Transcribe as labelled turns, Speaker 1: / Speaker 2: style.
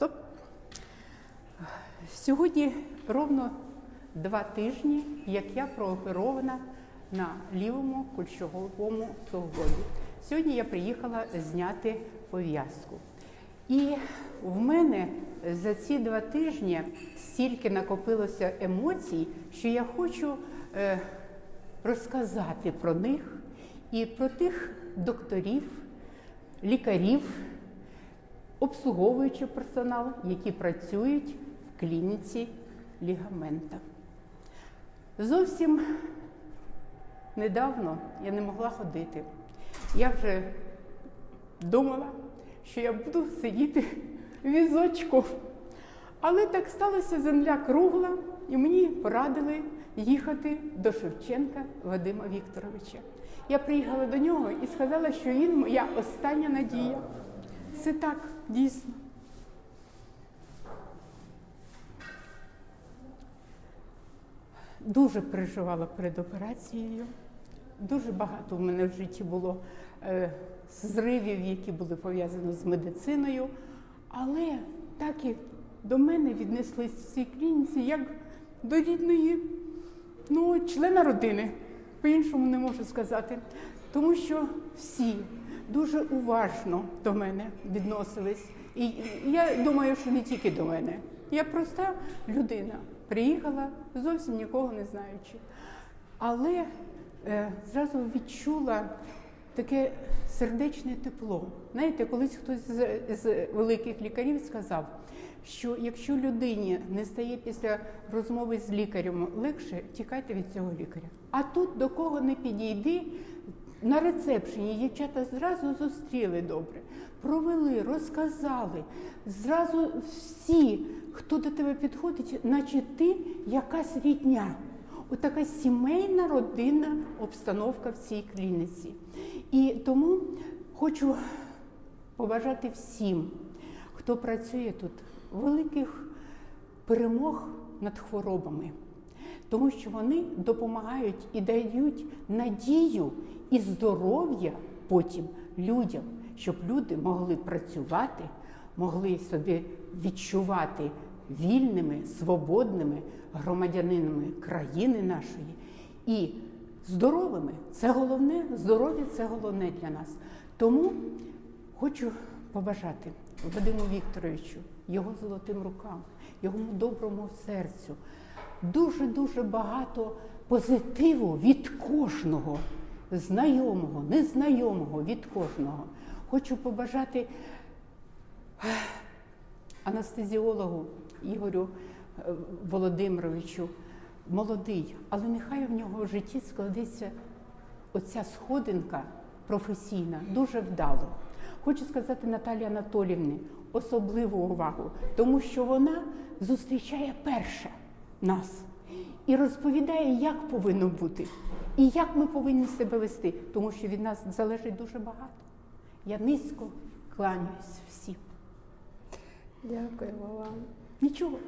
Speaker 1: Стоп. Сьогодні ровно два тижні, як я прооперована на лівому кульшовому суглобі. Сьогодні я приїхала зняти пов'язку. І в мене за ці два тижні стільки накопилося емоцій, що я хочу е, розказати про них і про тих докторів, лікарів, обслуговуючий персонал, які працюють в клініці лігамента. Зовсім недавно я не могла ходити. Я вже думала, що я буду сидіти візочку. Але так сталося, земля кругла, і мені порадили їхати до Шевченка Вадима Вікторовича. Я приїхала до нього і сказала, що він моя остання надія. Це так, дійсно. Дуже переживала перед операцією. Дуже багато в мене в житті було е, зривів, які були пов'язані з медициною. Але так і до мене віднеслись в цій клініці як до рідної ну, члена родини. По-іншому не можу сказати. Тому що всі дуже уважно до мене відносились. І я думаю, що не тільки до мене. Я проста людина. Приїхала зовсім нікого не знаючи. Але е, зразу відчула таке сердечне тепло. Знаєте, колись хтось з, з великих лікарів сказав, що якщо людині не стає після розмови з лікарем легше, тікайте від цього лікаря. А тут до кого не підійди, на рецепшені дівчата зразу зустріли добре, провели, розказали. Зразу всі, хто до тебе підходить, наче ти якась рідня. Отака сімейна родинна обстановка в цій клініці. І тому хочу побажати всім, хто працює тут, великих перемог над хворобами, тому що вони допомагають і дають надію і здоров'я потім людям, щоб люди могли працювати, могли собі відчувати вільними, свободними громадянинами країни нашої і здоровими. Це головне, здоров'я це головне для нас. Тому хочу побажати Вадиму Вікторовичу, його золотим рукам, його доброму серцю. Дуже-дуже багато позитиву від кожного, знайомого, незнайомого від кожного. Хочу побажати анестезіологу Ігорю е, Володимировичу, молодий, але нехай в нього в житті складеться оця сходинка професійна, дуже вдало. Хочу сказати Наталі Анатолівні особливу увагу, тому що вона зустрічає перша нас і розповідає, як повинно бути, і як ми повинні себе вести, тому що від нас залежить дуже багато. Я низько кланяюсь всім.
Speaker 2: Дякуємо вам.
Speaker 1: Нічого.